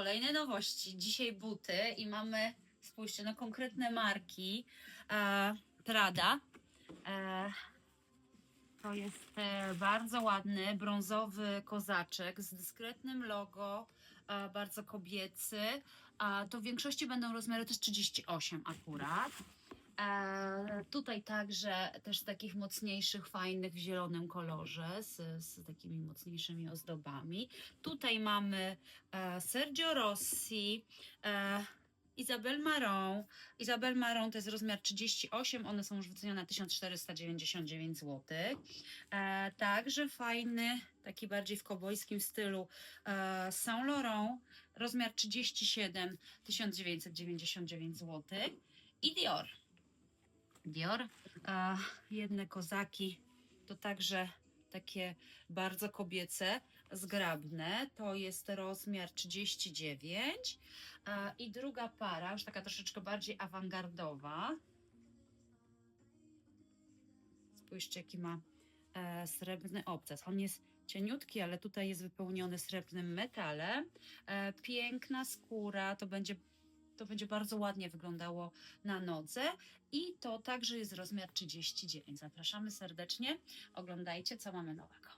kolejne nowości. Dzisiaj buty i mamy, spójrzcie, no konkretne marki. E, Prada. E, to jest e, bardzo ładny, brązowy kozaczek z dyskretnym logo, e, bardzo kobiecy. A to w większości będą rozmiary też 38 akurat. E, tutaj także też takich mocniejszych, fajnych w zielonym kolorze z, z takimi mocniejszymi ozdobami. Tutaj mamy e, Sergio Rossi, e, Isabel Marron. Isabel Marron to jest rozmiar 38, one są już wycenione na 1499 zł. E, także fajny, taki bardziej w kobojskim stylu e, Saint Laurent, rozmiar 37, 1999 zł. I Dior. Dior. A jedne kozaki to także takie bardzo kobiece, zgrabne. To jest rozmiar 39. A, I druga para, już taka troszeczkę bardziej awangardowa. Spójrzcie, jaki ma e, srebrny obcas. On jest cieniutki, ale tutaj jest wypełniony srebrnym metalem. E, piękna skóra, to będzie, to będzie bardzo ładnie wyglądało na nodze. I to także jest rozmiar 39. Zapraszamy serdecznie. Oglądajcie, co mamy nowego.